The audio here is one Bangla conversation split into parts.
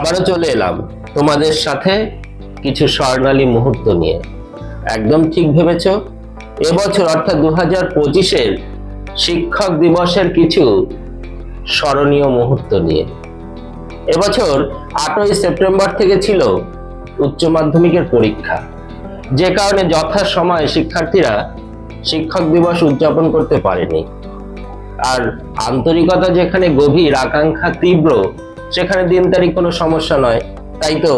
আবারও চলে এলাম তোমাদের সাথে কিছু স্বর্ণালী মুহূর্ত নিয়ে। একদম ঠিক ভেবেছ? এবছর অর্থাৎ দু হাজার পঁচিশের শিক্ষক দিবসের কিছু স্মরণীয় মুহূর্ত নিয়ে। এবছর আটই সেপ্টেম্বর থেকে ছিল উচ্চ মাধ্যমিকের পরীক্ষা। যে কারণে যথা শিক্ষার্থীরা শিক্ষক দিবস উদযাপন করতে পারেনি। আর আন্তরিকতা যেখানে গভীর, আকাঙ্ক্ষা তীব্র সেখানে দিন তারিখ কোনো সমস্যা নয়। তাই তো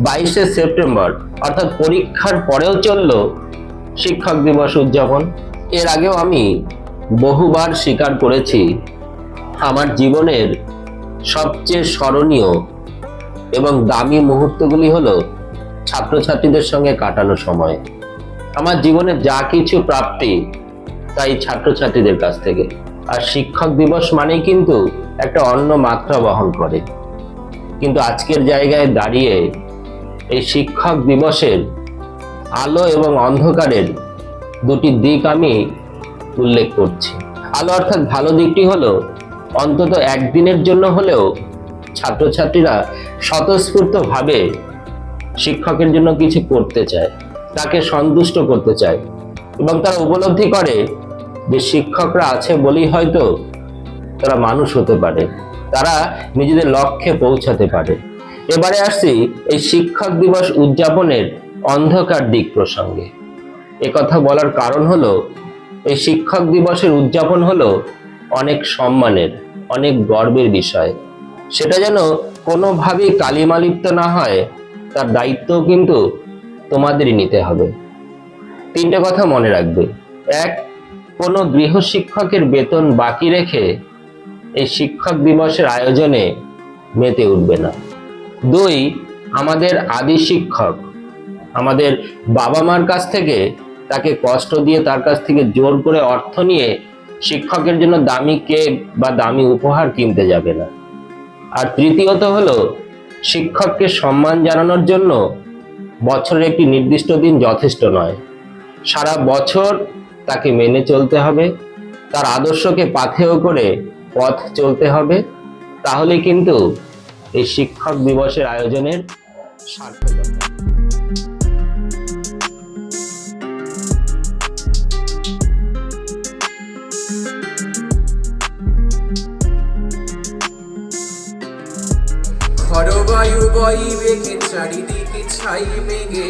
বাইশে সেপ্টেম্বর, অর্থাৎ পরীক্ষার পরেও চলল শিক্ষক দিবস উদযাপন। এর আগেও আমি বহুবার স্বীকার করেছি, আমার জীবনের সবচেয়ে স্মরণীয় এবং দামি মুহূর্তগুলি হলো ছাত্রছাত্রীদের সঙ্গে কাটানো সময়। আমার জীবনে যা কিছু প্রাপ্তি, তাই ছাত্রছাত্রীদের কাছ থেকে। আর শিক্ষক দিবস মানেই কিন্তু একটা অন্য মাত্রা বহন করে। কিন্তু আজকের জায়গায় দাঁড়িয়ে এই শিক্ষক দিবসের আলো এবং অন্ধকারের দুটি দিক আমি উল্লেখ করছি। আলো অর্থাৎ ভালো দিকটি হলো, অন্তত একদিনের জন্য হলেও ছাত্রছাত্রীরা স্বতঃস্ফূর্তভাবে শিক্ষকের জন্য কিছু করতে চায়, তাকে সন্তুষ্ট করতে চায় এবং তারা উপলব্ধি করে যে শিক্ষকরা আছে বলেই হয়তো তারা মানুষ হতে পারে, তারা নিজেদের লক্ষ্যে পৌঁছাতে পারে। এবারে আসছি এই শিক্ষক দিবস উদযাপনের অন্ধকার দিক প্রসঙ্গে। কথা বলার কারণ হলো, এই শিক্ষক দিবসের উদযাপন হলো অনেক সম্মানের, অনেক গর্বের বিষয়। সেটা যেন কোনোভাবেই কালিমালিপ্ত না হয়, তার দায়িত্বও কিন্তু তোমাদেরই নিতে হবে। তিনটে কথা মনে রাখবে। এক কোনো গৃহশিক্ষকের বেতন বাকি রেখে এই শিক্ষক দিবসের আয়োজনে মেতে উঠবে না। দুই, আমাদের আদি শিক্ষক আমাদের বাবা মার কাছ থেকে তাকে কষ্ট দিয়ে তার কাছ থেকে জোর করে অর্থ নিয়ে শিক্ষকের জন্য দামি কেক বা দামি উপহার কিনতে যাবে না। আর তৃতীয়ত হলো, শিক্ষককে সম্মান জানানোর জন্য বছরের একটি নির্দিষ্ট দিন যথেষ্ট নয়। সারা বছর তাকে মেনে চলতে হবে। তার আদর্শকে পাথেয় করে পথ চলতে হবে। তাহলে কিন্তু এই শিক্ষক দিবসের আয়োজনের বেগে, চারিদিকে ছাই মেঘে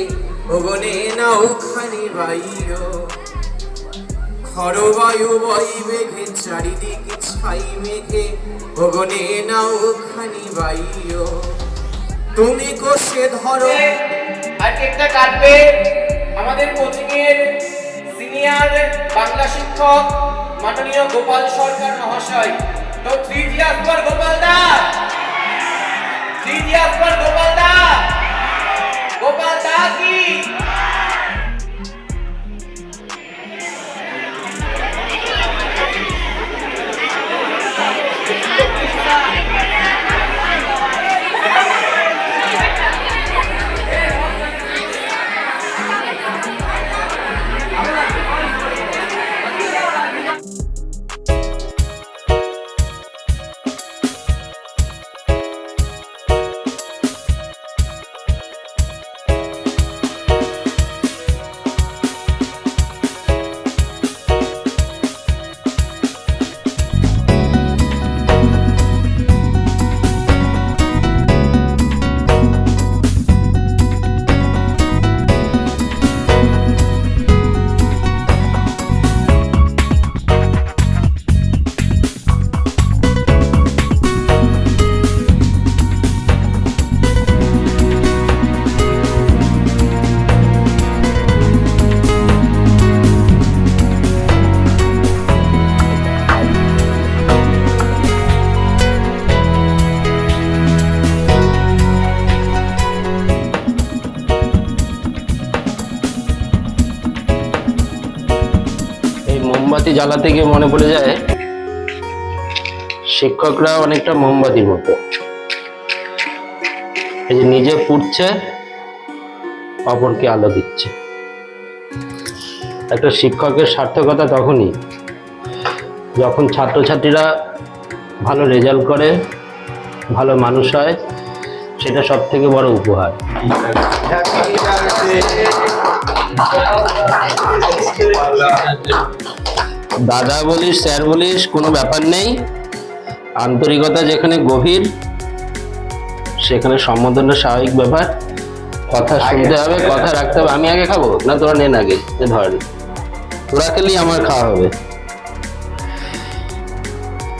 ওগনে নাও খানি বাইও খরবায়ু বই বেগে চারিদিকে ছাই মেঘে। ওগনে নাও খানি বাইও। তুমি কোষে ধরো। আর কেকটা কাটবে আমাদের কোচিং এর সিনিয়র বাংলা শিক্ষক মাননীয় গোপাল সরকার মহাশয়। তো থ্রি জি আকবর গোপাল দা। থ্রি জি আকবর জ্বালাতে গিয়ে মনে পড়ে যায়, শিক্ষকরা অনেকটা মোমবাতির মতো। এই যে নিজে পুড়ছে অপরকে আলো দিচ্ছে। একটা শিক্ষকের সার্থকতা তখনই যখন ছাত্রছাত্রীরা ভালো রেজাল্ট করে, ভালো মানুষ হয়, সেটা সব থেকে বড় উপহার। দাদা বলিস স্যার বলিস কোনো ব্যাপার নেই। আন্তরিকতা যেখানে গভীর সেখানে সম্বোধনটা স্বাভাবিক ব্যাপার। কথা শুনতে হবে কথা রাখতে হবে। আমি আগে খাব? না তোরা নেন আগে এ ধর। তোরা খেলেই আমার খাওয়া হবে।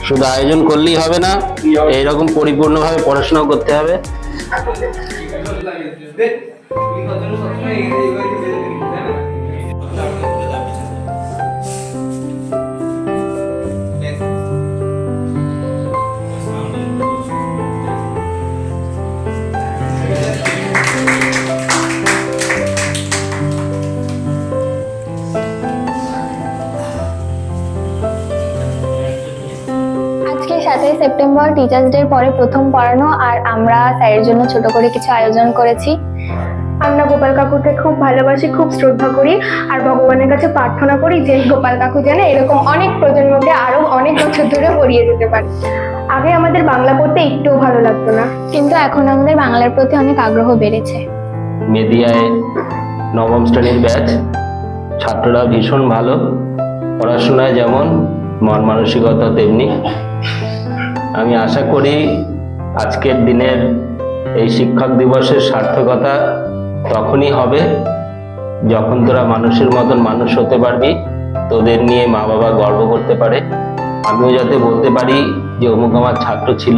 শুধু আয়োজন করলেই হবে না এইরকম পরিপূর্ণভাবে পড়াশোনাও করতে হবে। টিচার্স ডে পরে প্রথম পড়ানো আর আমরা স্যারের জন্য ছোট করে কিছু আয়োজন করেছি। আমরা গোপাল কাকুকে খুব ভালোবাসি খুব শ্রদ্ধা করি আর ভগবানের কাছে প্রার্থনা করি যে গোপাল কাকু যেন এরকম অনেক প্রজন্মকে আরও অনেক বছর ধরে পড়িয়ে যেতে পারে। আগে আমাদের বাংলা পড়তে একটুও ভালো লাগতো না। কিন্তু এখন আমাদের বাংলার প্রতি অনেক আগ্রহ বেড়েছে। মেদিয়ায় নবম শ্রেণির ব্যাচ ছাত্ররা ভীষণ ভালো পড়াশোনায় যেমন মন মানসিকতা তেমনি। আমি আশা করি আজকের দিনের এই শিক্ষক দিবসের সার্থকতা তখনই হবে যখন তোরা মানুষের মতন মানুষ হতে পারবি, তোদের নিয়ে মা বাবা গর্ব করতে পারে। আমিও যাতে বলতে পারি যে অমুক আমার ছাত্র ছিল,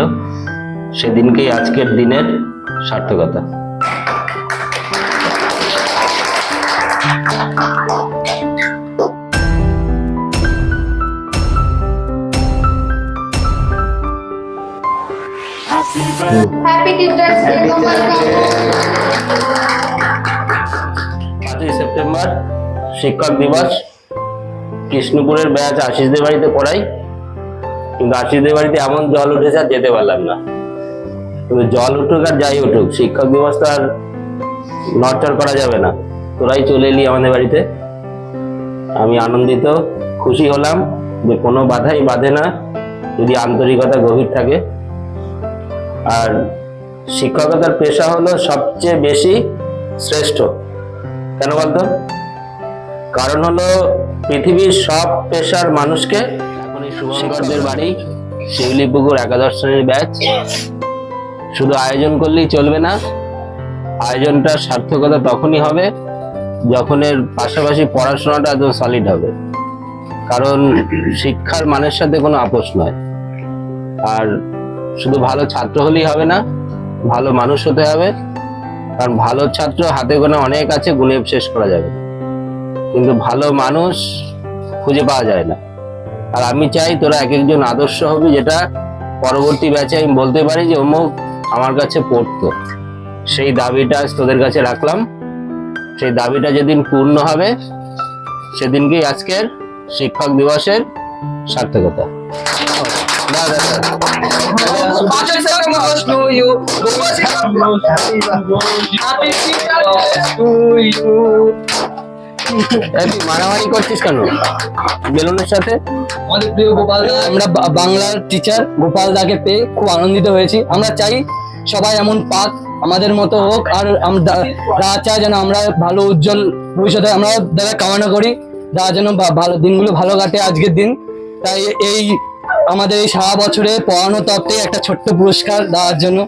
সেদিনকেই আজকের দিনের সার্থকতা। পাঁচই সেপ্টেম্বর, শিক্ষক দিবস। কৃষ্ণপুরের ব্যাচ আশিসদের বাড়িতে পড়াই। কিন্তু আশিসদের বাড়িতে এমন জল উঠেছে আর যেতে পারলাম না। কিন্তু জল উঠুক আর যাই উঠুক, শিক্ষক তো আর নড়চড় করা যাবে না। তোরাই চলে এলি আমাদের বাড়িতে। আমি আনন্দিত, খুশি হলাম যে কোনো বাধাই বাঁধে না। যদি আন্তরিকতা গভীর থাকে আর শিক্ষকতার পেশা হলো সবচেয়ে বেশি শ্রেষ্ঠ। কেন বলতো? কারণ হলো পৃথিবীর সব পেশার মানুষকে এখন বাড়ি, শিউলিপুকুর একাদশ শ্রেণির ব্যাচ। শুধু আয়োজন করলেই চলবে না, আয়োজনটা সার্থকতা তখনই হবে যখন এর পাশাপাশি পড়াশোনাটা একদম সলিড হবে। কারণ শিক্ষার মানের সাথে কোনো আপোষ নয়। আর শুধু ভালো ছাত্র হলেই হবে না, ভালো মানুষ হতে হবে। কারণ ভালো ছাত্র হাতে গোনা অনেক আছে গুণে শেষ করা যাবে। কিন্তু ভালো মানুষ খুঁজে পাওয়া যায় না। আর আমি চাই তোরা এক একজন আদর্শ হবি, যেটা পরবর্তী ব্যাচে আমি বলতে পারি যে, অমুক আমার কাছে পড়তো। সেই দাবিটা আজ তোদের কাছে রাখলাম। সেই দাবিটা যেদিন পূর্ণ হবে, সেদিনকেই আজকের শিক্ষক দিবসের সার্থকতা। তুই মারামারি করছিস কেন? বেলুনের সাথে? আমরা বাংলার টিচার গোপাল দাকে পেয়ে খুব আনন্দিত হয়েছি। আমরা চাই সবাই এমন পাক আমাদের মতো হোক, আর রাজা চাই যেন আমরা ভালো, উজ্জ্বল ভবিষ্যতে আমরা দাদা কামনা করি। যা যেন ভালো দিনগুলো ভালো কাটে আজকের দিন। তাই এই আমাদের এই সারা বছরে পড়ানো তত্ত্বে একটা ছোট্ট পুরস্কার দেওয়ার জন্য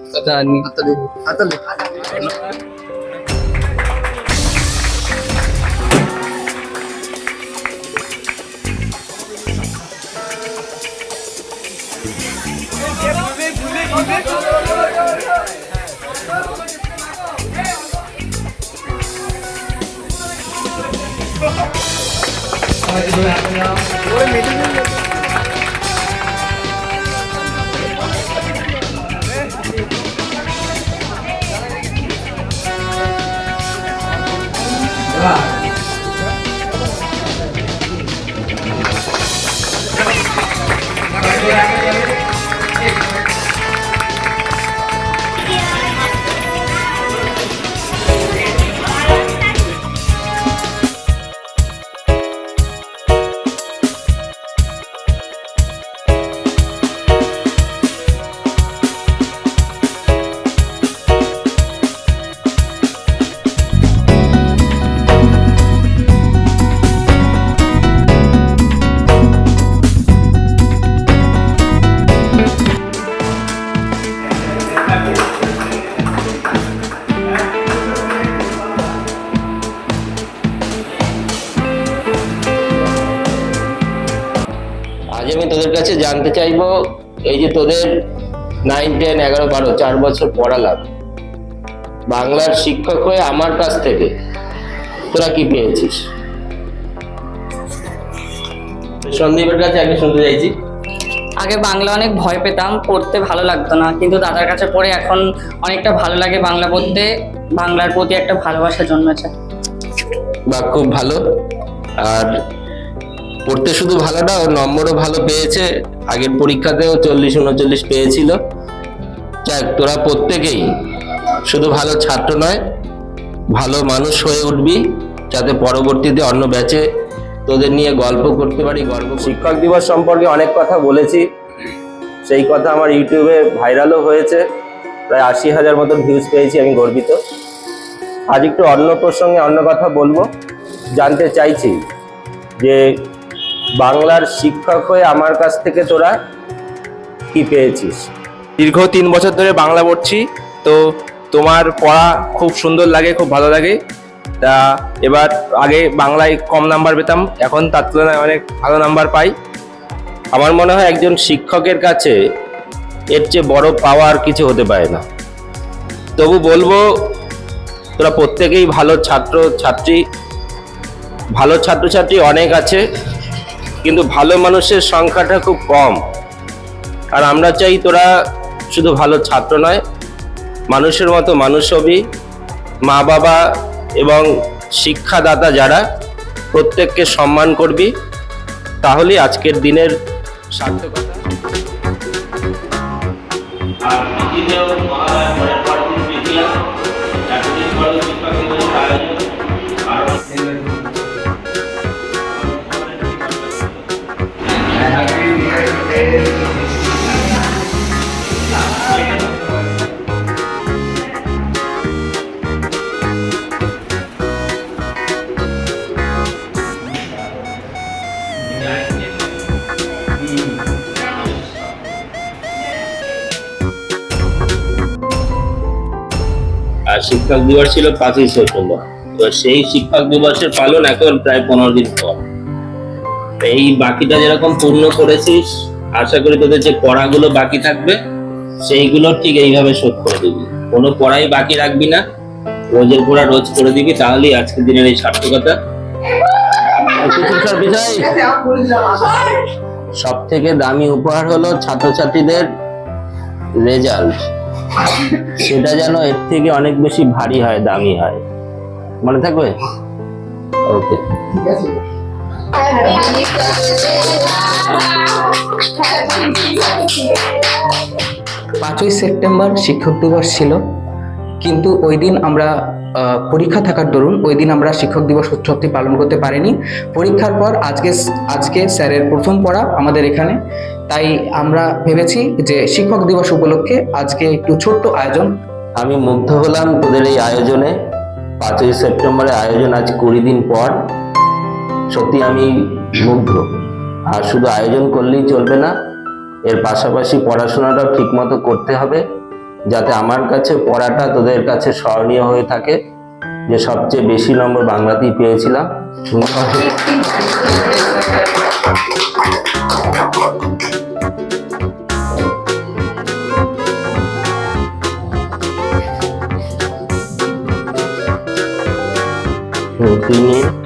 মিটিং 아. তোদের কাছে জানতে চাইব এই যে তোদের নাইন টেন এগারো বারো চার বছর পড়ালাম। বাংলার শিক্ষক হয়ে আমার কাছ থেকে তোরা কি পেয়েছিস? সন্দীপের কাছে আগে শুনতে চাইছি। আগে বাংলা অনেক ভয় পেতাম পড়তে ভালো লাগতো না। কিন্তু দাদার কাছে পড়ে এখন অনেকটা ভালো লাগে বাংলা পড়তে। বাংলার প্রতি একটা ভালোবাসা জন্মেছে। বা খুব ভালো। আর পড়তে শুধু ভালো না ওর নম্বরও ভালো পেয়েছে। আগের পরীক্ষাতেও চল্লিশ উনচল্লিশ পেয়েছিল। যাক, তোরা প্রত্যেকেই শুধু ভালো ছাত্র নয়, ভালো মানুষ হয়ে উঠবি, যাতে পরবর্তীতে অন্য ব্যাচে তোদের নিয়ে গল্প করতে পারি, গল্প শিক্ষক দিবস সম্পর্কে অনেক কথা বলেছি। সেই কথা আমার ইউটিউবে ভাইরালও হয়েছে। প্রায় আশি হাজার মতো ভিউজ পেয়েছি আমি গর্বিত। আজ একটু অন্য প্রসঙ্গে অন্য কথা বলব। জানতে চাইছি যে বাংলার শিক্ষক হয়ে আমার কাছ থেকে তোরা কি পেয়েছিস? দীর্ঘ তিন বছর ধরে বাংলা পড়ছি, তো তোমার পড়া খুব সুন্দর লাগে, খুব ভালো লাগে। তা এবার আগে বাংলায় কম নাম্বার পেতাম, এখন তার তুলনায় অনেক ভালো নাম্বার পাই। আমার মনে হয় একজন শিক্ষকের কাছে এর চেয়ে বড় পাওয়ার কিছু হতে পারে না। তবু বলব, তোরা প্রত্যেকেই ভালো ছাত্র, ছাত্রী, ভালো ছাত্রছাত্রী অনেক আছে। কিন্তু ভালো মানুষের সংখ্যাটা খুব কম। আর আমরা চাই তোরা শুধু ভালো ছাত্র নয়, মানুষের মতো মানুষ হবি। মা বাবা এবং শিক্ষাদাতা যারা, প্রত্যেককে সম্মান করবি। তাহলেই আজকের দিনের সার্থকতা। শিক্ষক দিবস ছিল পাঁচই সেপ্টেম্বর। এবার সেই শিক্ষক দিবসের পালন এখন প্রায় পনেরো দিন পর। এই বাকিটা যেরকম পূর্ণ করেছিস, আশা করি তোদের যে পড়াগুলো বাকি থাকবে, সেইগুলো ঠিক এইভাবে শোধ করে দিবি। কোনো পড়াই বাকি রাখবি না, রোজের পড়া রোজ করে দিবি, তাহলেই আজকের দিনের এই সার্থকতা। সব থেকে দামি উপহার হলো ছাত্রছাত্রীদের রেজাল্ট। সেটা যেন এর থেকে অনেক বেশি ভারী হয়, দামি হয়। মনে থাকবে? ওকে। পাঁচই সেপ্টেম্বর শিক্ষক দিবস ছিল। কিন্তু ওই দিন আমরা পরীক্ষা থাকার দরুন ওই দিন আমরা শিক্ষক দিবস উৎসবটি পালন করতে পারিনি। পরীক্ষার পর আজকে আজকে স্যারের প্রথম পড়া আমাদের এখানে। তাই আমরা ভেবেছি যে শিক্ষক দিবস উপলক্ষে আজকে একটু ছোট্ট আয়োজন। আমি মুগ্ধ হলাম তোদের এই আয়োজনে। পাঁচই সেপ্টেম্বরের আয়োজন আজ কুড়ি দিন পর। সত্যি আমি মুগ্ধ। আর শুধু আয়োজন করলেই চলবে না, এর পাশাপাশি পড়াশোনাটাও ঠিকমতো করতে হবে। যাতে আমার কাছে পড়াটা তোদের কাছে স্মরণীয় হয়ে থাকে। যে সবচেয়ে বেশি নম্বর বাংলাতেই পেয়েছিলাম। হুম,